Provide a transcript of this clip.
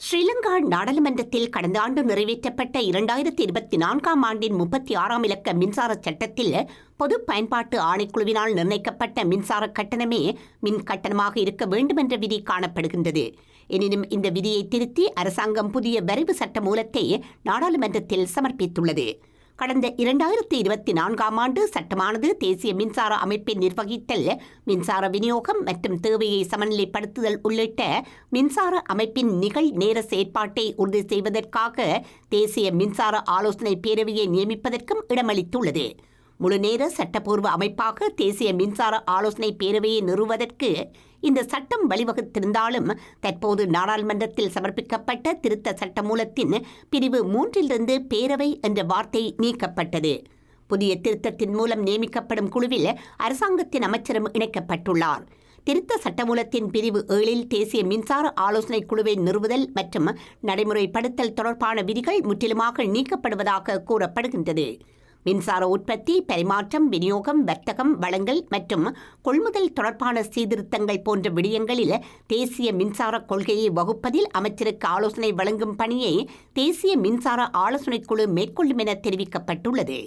ஸ்ரீலங்கா நாடாளுமன்றத்தில் கடந்த ஆண்டு நிறைவேற்றப்பட்ட இரண்டாயிரத்தி இருபத்தி நான்காம் ஆண்டின் முப்பத்தி ஆறாம் இலக்க மின்சார சட்டத்தில் பொது பயன்பாட்டு ஆணைக்குழுவினால் நிர்ணயிக்கப்பட்ட மின்சார கட்டணமே மின் கட்டணமாக இருக்க வேண்டும் என்ற விதி காணப்படுகின்றது. எனினும் இந்த விதியை திருத்தி அரசாங்கம் புதிய வரைவு சட்ட மூலத்தை நாடாளுமன்றத்தில் சமர்ப்பித்துள்ளது. கடந்த இரண்டாயிரத்தி இருபத்தி நான்காம் ஆண்டு சட்டமானது தேசிய மின்சார அமைப்பை நிர்வகித்தல் மின்சார விநியோகம் மற்றும் தேவையை சமநிலைப்படுத்துதல் உள்ளிட்ட மின்சார அமைப்பின் நிகழ் நேர செயற்பாட்டை உறுதி செய்வதற்காக தேசிய மின்சார ஆலோசனை பேரவையை நியமிப்பதற்கும் இடமளித்துள்ளது. முழுநேர சட்டப்பூர்வ அமைப்பாக தேசிய மின்சார ஆலோசனை பேரவையை நிறுவதற்கு இந்த சட்டம் வழிவகுத்திருந்தாலும் தற்போது நாடாளுமன்றத்தில் சமர்ப்பிக்கப்பட்ட திருத்த சட்டமூலத்தின் பிரிவு மூன்றிலிருந்து பேரவை என்ற வார்த்தை நீக்கப்பட்டது. புதிய திருத்தத்தின் மூலம் நியமிக்கப்படும் குழுவில் அரசாங்கத்தின் அமைச்சரும் இணைக்கப்பட்டுள்ளார். திருத்த சட்டமூலத்தின் பிரிவு ஏழில் தேசிய மின்சார ஆலோசனை குழுவை நிறுவுதல் மற்றும் நடைமுறைப்படுத்தல் தொடர்பான விதிகள் முற்றிலுமாக நீக்கப்படுவதாக கூறப்படுகின்றது. மின்சார உற்பத்தி பரிமாற்றம் விநியோகம் வர்த்தகம் வளங்கள் மற்றும் கொள்முதல் தொடர்பான சீர்திருத்தங்கள் போன்ற விடயங்களில் தேசிய மின்சார கொள்கையை வகுப்பதில் அமைச்சருக்கு ஆலோசனை வழங்கும் பணியை தேசிய மின்சார ஆலோசனைக் குழு மேற்கொள்ளும் என தெரிவிக்கப்பட்டுள்ளது.